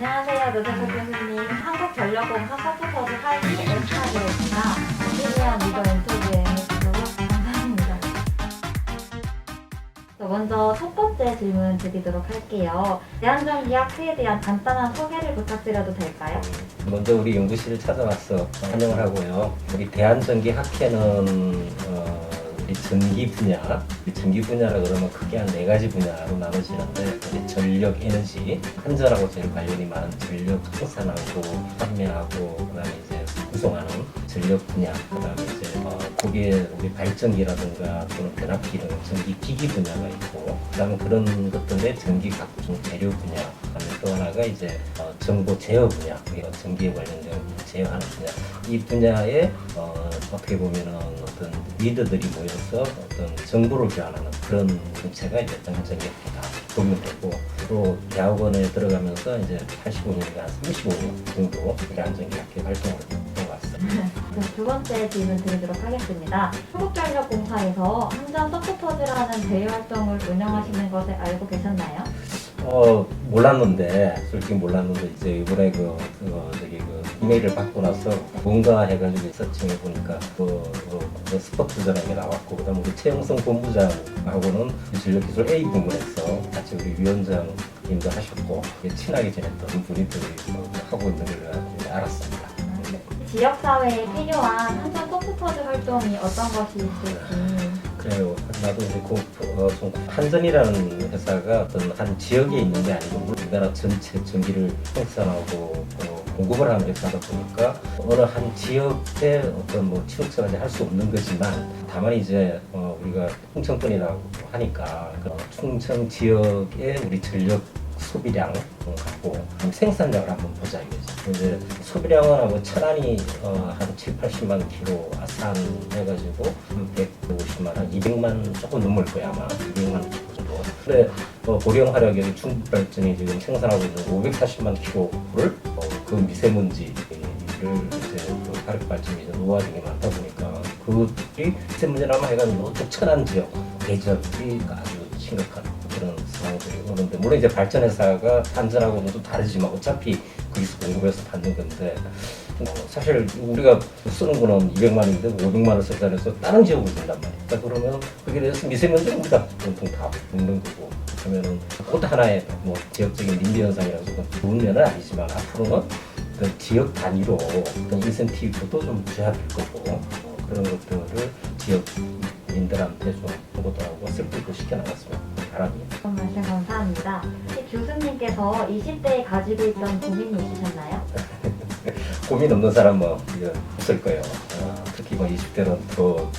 안녕하세요, 노재석 교수님. 한국전력공사 서포터즈 하이리 엔타드입니다. 기대한 리더 인터뷰에 해주셔서 감사합니다. 자, 먼저 첫 번째 질문 드리도록 할게요. 대한전기학회에 대한 간단한 소개를 부탁드려도 될까요? 먼저 우리 연구실을 찾아와서 환영을 하고요. 우리 대한전기학회는 어, 전기 분야, 이 전기 분야라 그러면 크게 한 네 가지 분야로 나눠지는데 전력, 에너지, 한전하고 제일 관련이 많은 전력 생산하고 판매하고 그다음에 이제 구성하는 전력 분야, 그다음에 이제 어, 거기에 우리 발전기라든가 또는 변압기 등 전기 기기 분야가 있고 그다음에 그런 것들의 전기 각종 재료 분야, 또 하나가 이제 어, 정보 제어 분야, 우리가 전기에 관련된 제어하는 분야. 이 분야에 어, 어떻게 보면은 어떤 리더들이 모여서 어떤 정보를 교환하는 그런 공체가 이제 전기학회다 보면 되고 또 대학원에 들어가면서 이제 85년과 35년 정도 안전기학회 활동을 해왔어요. 그럼 두 번째 질문 드리도록 하겠습니다. 한국전력공사에서 한전 서포터즈라는 대외 활동을 운영하시는 것을 알고 계셨나요? 어 몰랐는데 솔직히 몰랐는데 이제 이번에 그, 그 저기 그 이메일을 받고 나서 뭔가 해가지고 서칭해 보니까 그, 그, 그 스포츠전에 나왔고 그다음 우리 최영성 본부장하고는 전력기술 A 부문에서 같이 우리 위원장님도 하셨고 친하게 지냈던 분들이 그 하고 있는 걸 알았습니다. 지역사회에 필요한 한전 서포터즈 활동이 어떤 것이 있을지. 나도 이제 그, 어, 좀 한전이라는 회사가 어떤 한 지역에 있는 게 아니고 우리나라 전체 전기를 생산하고 어, 공급을 하는 회사다 보니까 어느 한 지역에 어떤 뭐 치우쳐가지 할 수 없는 거지만 다만 이제 어, 우리가 충청권이라고 하니까 그 충청 지역의 우리 전력 소비량 갖고 생산량을 한번 보자 이거죠. 소비량은 아마 천안이 어, 한 7, 80만 킬로 아산 해가지고 한 150만 한 200만 조금 넘을 거야 아마 200만 킬로 정도. 근데 어, 고령 화력이 충북발전이 지금 생산하고 있는 540만 킬로를 어, 그 미세먼지를 이제 그 화력 발전이 이제 노화된 게 많다 보니까 그들이 미세먼지라마 해가지고 또 천안 지역 대지역이 아주 심각한 그런 상황들이 오는데 물론 이제 발전회사가 한전하고는 좀 다르지만 어차피 공급해서 받는 건데 어, 사실 우리가 쓰는 거는 200만 원인데 500만 원 썼다 해서 다른 지역으로 준단 말이야. 그러니까 그러면 거기에 대해서 미세먼지는 우리가 보통 다 먹는 거고. 그러면은 그것도 하나의 뭐 지역적인 민비 현상이라서 좋은 면은 아니지만 앞으로는 그 지역 단위로 어떤 인센티브도 좀 줘야 될 거고 어, 그런 것들을 지역민들한테 좀 보고도 하고 설득도 시켜 나갔으면 바랍니다. 그런 말씀 감사합니다. 혹시 교수님께서 20대에 가지고 있던 고민이 있으셨나요? 고민 없는 사람은 이제 없을 거예요. 어, 특히 뭐 20대는 더 어,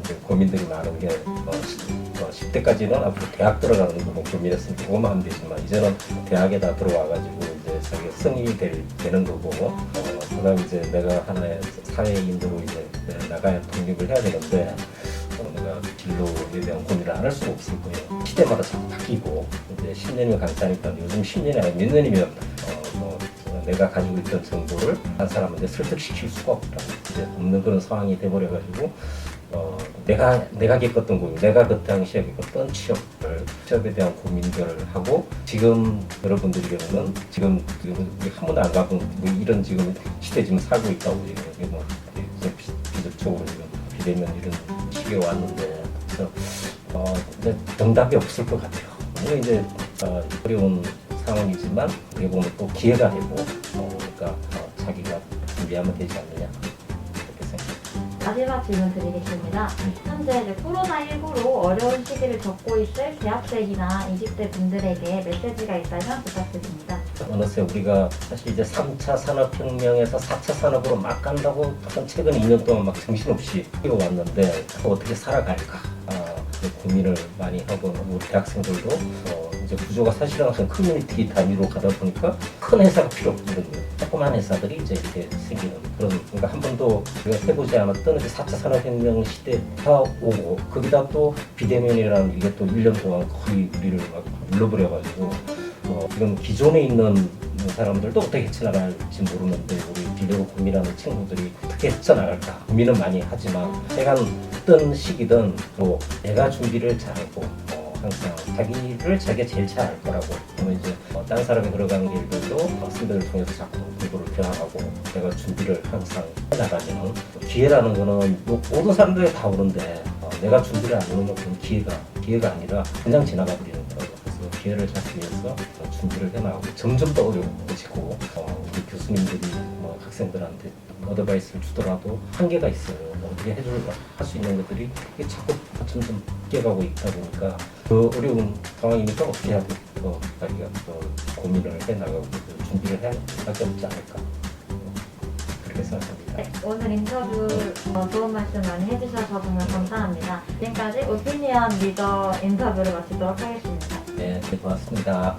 이제 고민들이 많은 게 뭐, 10대까지는 앞으로 대학 들어가는 고민했으면 그거만 하면 되지만 이제는 대학에 다 들어와가지고 이제 자기 성인이 될, 되는 거고 어, 그다음 이제 내가 하나의 사회인으로 이제 나가야 독립을 해야 되는데 진로에 대한 고민을 안 할 수가 없을 거예요. 시대마다 자꾸 바뀌고 이제 10년이면 강타니까 요즘 10년이 아니라 몇 년이면 어, 뭐 내가 가지고 있던 정보를 한 사람한테 설득시킬 수가 없다. 이제 없는 그런 상황이 돼버려가지고 어, 내가 내가 겪었던 고민, 내가 그 당시에 겪었던 취업들, 취업에 대한 고민들을 하고 지금 여러분들이 경우는 지금 한 번도 안 가본 뭐 이런 지금 시대 지금 살고 있다고 지금 뭐 비접촉으로 지금 비대면 이런 시기에 왔는데 그래서 어, 근데 정답이 없을 것 같아요. 물론 이제 어, 어려운 상황이지만 어떻게 보면 또 기회가 되고 어, 그러니까 어, 자기가 준비하면 되지 않느냐 그렇게 생각합니다. 마지막 질문 드리겠습니다. 현재 이제 코로나19로 어려운 시기를 겪고 있을 대학생이나 20대 분들에게 메시지가 있다면 부탁드립니다. 어느새 우리가 사실 이제 3차 산업혁명에서 4차 산업으로 막 간다고 한 최근 2년 동안 막 정신없이 뛰어왔는데 어떻게 살아갈까 고민을 많이 하고 우리 대학생들도 어, 이제 구조가 사실은 한 커뮤니티 단위로 가다 보니까 큰 회사가 필요 없거든요. 조그만 회사들이 이제 이렇게 생기는 그런 그러니까 한 번도 우리가 해보지 않았던 이제 4차 산업혁명 시대가 오고 거기다 또 비대면이라는 이게 또 1년 동안 거의 우리를 막 눌러버려가지고 어, 지금 기존에 있는 사람들도 어떻게 헤쳐나갈지 모르는데 우리 비대로 고민하는 친구들이 어떻게 헤쳐나갈까 고민은 많이 하지만 내가 어떤 시기든 또 내가 준비를 잘하고 어, 항상 자기를 자기가 제일 잘 알 거라고 그러면 이제 어, 다른 사람이 걸어가는 길들도 학생들을 통해서 자꾸 그거를 변화하고 내가 준비를 항상 해나가면 기회라는 거는 뭐 모든 사람들이 다 오는데 어, 내가 준비를 안 해놓으면 그건 기회가 기회가 아니라 그냥 지나가 버리는 거예요. 그래서 기회를 잡기 위해서 어, 준비를 해나가고 점점 더 어려워지고 어, 우리 교수님들이 뭐 학생들한테 어드바이스를 주더라도 한계가 있어요. 뭐 어떻게 해줄 할수 있는 것들이 이게 자꾸 점점 깨가고 있다 보니까 그 어려운 상황이니까 어떻게 해야 돼? 더 자기가 더 고민을 해 나가고 또 준비를 해야 밖에 없지 않을까 그렇게 생각합니다. 네, 오늘 인터뷰 어, 좋은 말씀 많이 해주셔서 정말 감사합니다. 지금까지 오피니언 리더 인터뷰를 마치도록 하겠습니다. 네, 네 고맙습니다.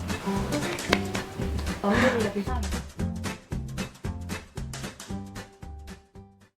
언제리가 비상입니다.